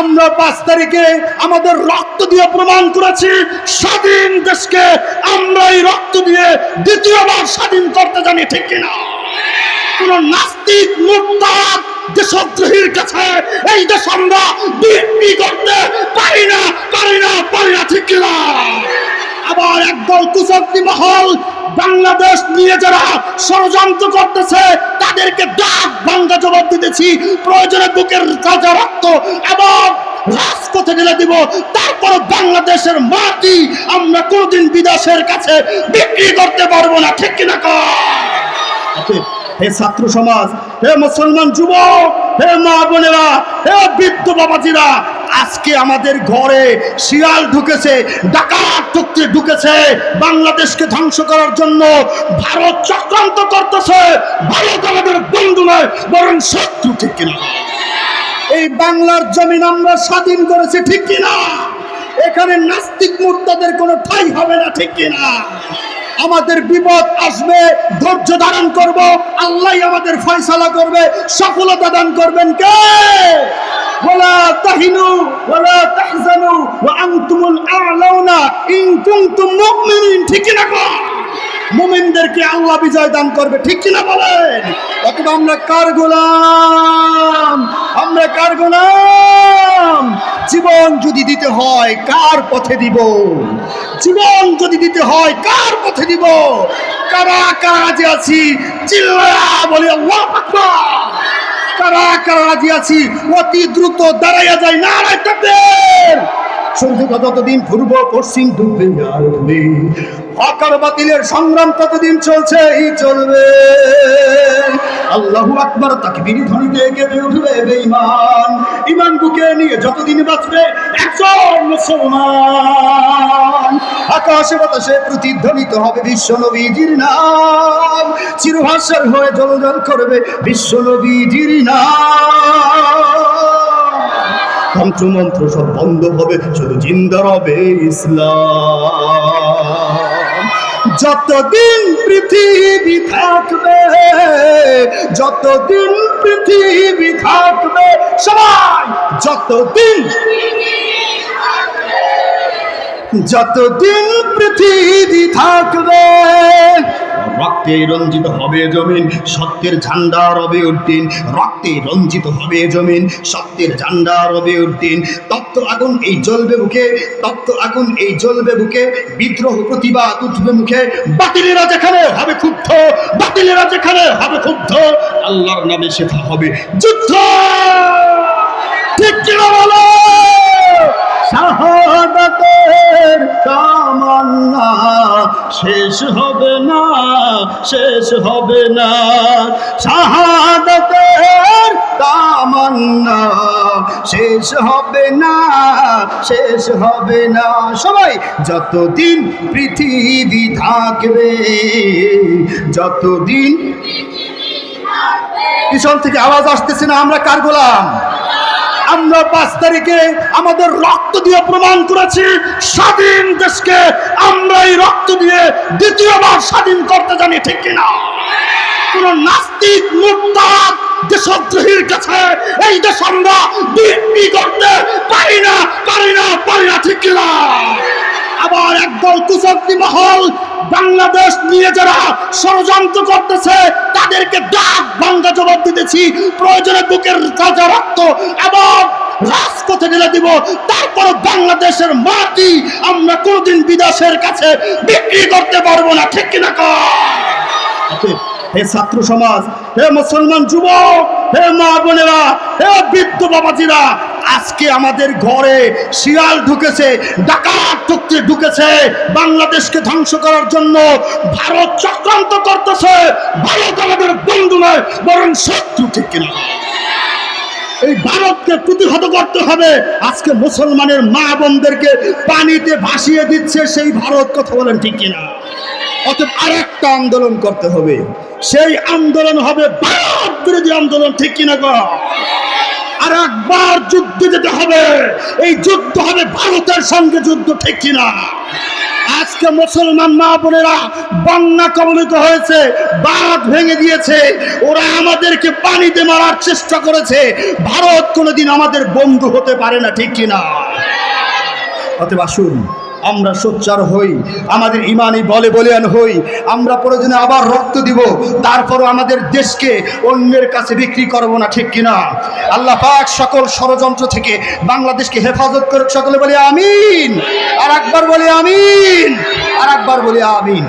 আমরা পাঁচ তারিখে আমাদের রক্ত দিয়ে প্রমাণ করেছি, স্বাধীন দেশকে আমরা এই রক্ত দিয়ে দ্বিতীয়বার স্বাধীন করতে জানি, ঠিক কিনা? কোন নাস্তিক মুক্তার দেশদ্রোহীর কাছে এই দেশ আমরা বিক্রি করতে পারি না পারি না পারি না, ঠিক কিনা? আবার একদল কুশক্তি মহল বাংলাদেশ নিয়ে যারা ষড়যন্ত্র করতেছে, তাদেরকে ডাক ভাঙ্গা জবাব দিতেছি। প্রয়োজনে বুকের তাজা রক্ত এবং রাজপথে ঢেলে দিব। তারপর বাংলাদেশের মাটি আমরা কোনদিন বিদেশের কাছে বিক্রি করতে পারব না, ঠিক কিনা কর হে ছাত্র সমাজ, হে মুসলমান যুবক, হে মা বোনেরা, হে বৃদ্ধ বাবাজিরা আজকে আমাদের ঘরে শিয়াল ঢুকেছে, ডাকাত ঢুকতে ঢুকেছে, বাংলাদেশকে ধ্বংস করার জন্য ভারত চক্রান্ত করতেছে। ভারত আমাদের বন্ধু নয়, বরং শত্রু ঠিক কিনা? এই বাংলার জমিন আমরা স্বাধীন করেছি ঠিক কিনা? এখানে নাস্তিক মূর্তাদের কোনো ঠাই হবে না ঠিক কিনা? আমাদের বিপদ আসবে, ধৈর্য ধারণ করব, আল্লাহ আমাদের ফয়সালা করবে, সফলতা দান করবেন কে? তাহিনু, ওয়ালা তাহজানু, ওয়া আনতুমুল আ'লাউনা, ইন কুনতুম মুমিনিন, ঠিক না গো মুমিনদেরকে আল্লাহ বিজয় দান করবে, ঠিক কিনা বলেন? অথবা আমরা কার গোলাম? আমরা কার গোলাম? জীবন যদি দিতে হয়, কার পথে দিব? জীবন যদি দিতে হয়, কার পথে দিব? কারা কারা রাজি আছি চিল্লা বলি, আল্লাহ আকবার। অতি দ্রুত দাঁড়াইয়া ততদিন পূর্ব পশ্চিম সংগ্রাম ততদিন চলছে চলবে। আল্লাহু আকবার তাকবীর ধ্বনিতে কেঁপে উঠবে বেঈমান। ইমান বুকে নিয়ে যতদিন বাঁচবে, একজন মুসলমান। আকাশে বাতাসে প্রতিধ্বনিত হবে বিশ্ব নবীজির নাম। চিরভাষার হয়ে জল জল করবে বিশ্ব নবীজির নাম। তন্ত্রমন্ত্র সব বন্ধ হবে, শুধু জিন্দা হবে ইসলাম। যতদিন পৃথিবী থাকবে, যতদিন পৃথিবী থাকবে, সবাই যতদিন যতদিন পৃথিবী থাকবে, রক্তে রঞ্জিত হবে জমিন, সত্যের ঝান্ডা রবে উদ্দিন, রক্তে রঞ্জিত হবে জমিন, সত্যের ঝান্ডা রবে উদ্দিন। তপ্ত আগুন এই জ্বলবে বুকে, তপ্ত আগুন এই জ্বলবে বুকে, বিদ্রোহ প্রতিবাদ উঠবে মুখে। বাতিলেরা যেখানে হবে ক্ষুব্ধ, বাতিলেরা যেখানে হবে ক্ষুব্ধ, আল্লাহর নামে সেটা হবে যুদ্ধ। ঠিক কিনা বলো? শেষ হবে না শেষ হবে না। শাহাদাতের তামান্না শেষ হবে না শেষ হবে না। সবাই যতদিন পৃথিবী থাকবে যতদিন পিছন থেকে আওয়াজ আসতেছে না আমরা কার গোলাম? আমরা পাঁচ তারিখে আমাদের রক্ত দিয়ে প্রমাণ করেছি, স্বাধীন দেশকে আমরা এই রক্ত দিয়ে দ্বিতীয়বার স্বাধীন করতে জানি, ঠিক কিনা? কোন নাস্তিক মুক্তার দেশদ্রোহীর কাছে এই দেশ আমরা বিক্রি করতে পারি না পারি না পারি না, ঠিক কিনা? আবার একদল কুশক্তি মহল বাংলাদেশ নিয়ে যারা ষড়যন্ত্র করতেছে, তাদেরকে ডাক ভাঙ্গা জবাব দিতেছি। প্রয়োজনে বুকের তাজা রক্ত এবং রাজপথে ঢেলে দিব। তারপর বাংলাদেশের মাটি আমরা কোনদিন বিদেশের কাছে বিক্রি করতে পারব না, ঠিক কিনা হে ছাত্র সমাজ, হে মুসলমান যুবক, হে মা বোনেরা, হে বৃদ্ধ বাবাজিরা আজকে আমাদের ঘরে শিয়াল ঢুকেছে, ডাকাত ঢুকতে ঢুকেছে, বাংলাদেশকে ধ্বংস করার জন্য ভারত চক্রান্ত করতেছে। ভারত আমাদের বন্ধু নয়, বরং শত্রু ঠিক কিনা। এই ভারতকে প্রতিহত করতে হবে। আজকে মুসলমানের মা বোনদেরকে পানিতে ভাসিয়ে দিচ্ছে সেই ভারত, কথা বলেন ঠিক কিনা। অতএব আর একটা আন্দোলন করতে হবে। সেই আন্দোলন হবে ভারত বিরোধী আন্দোলন ঠিক কিনা গো? আর একবার যুদ্ধ যেতে হবে। এই যুদ্ধ হবে ভারতের সঙ্গে যুদ্ধ, ঠিক কিনা? আজকে মুসলমান মা বোনেরা বন্যা কবলিত হয়েছে বাঁধ ভেঙে দিয়েছে, ওরা আমাদেরকে পানিতে মারার চেষ্টা করেছে। ভারত কোনোদিন আমাদের বন্ধু হতে পারে না, ঠিক কিনা? অতএব আসুন আমরা সোচ্চার হই, আমাদের ইমানই বলে বলিয়ান হই, আমরা প্রয়োজনে আবার রক্ত দিব, তারপরও আমাদের দেশকে অন্যের কাছে বিক্রি করব না, ঠিক কিনা? আল্লাহ পাক সকল ষড়যন্ত্র থেকে বাংলাদেশকে হেফাজত করুক, সকলে বলি আমিন। আর একবার বলি আমিন। আর একবার বলি আমিন।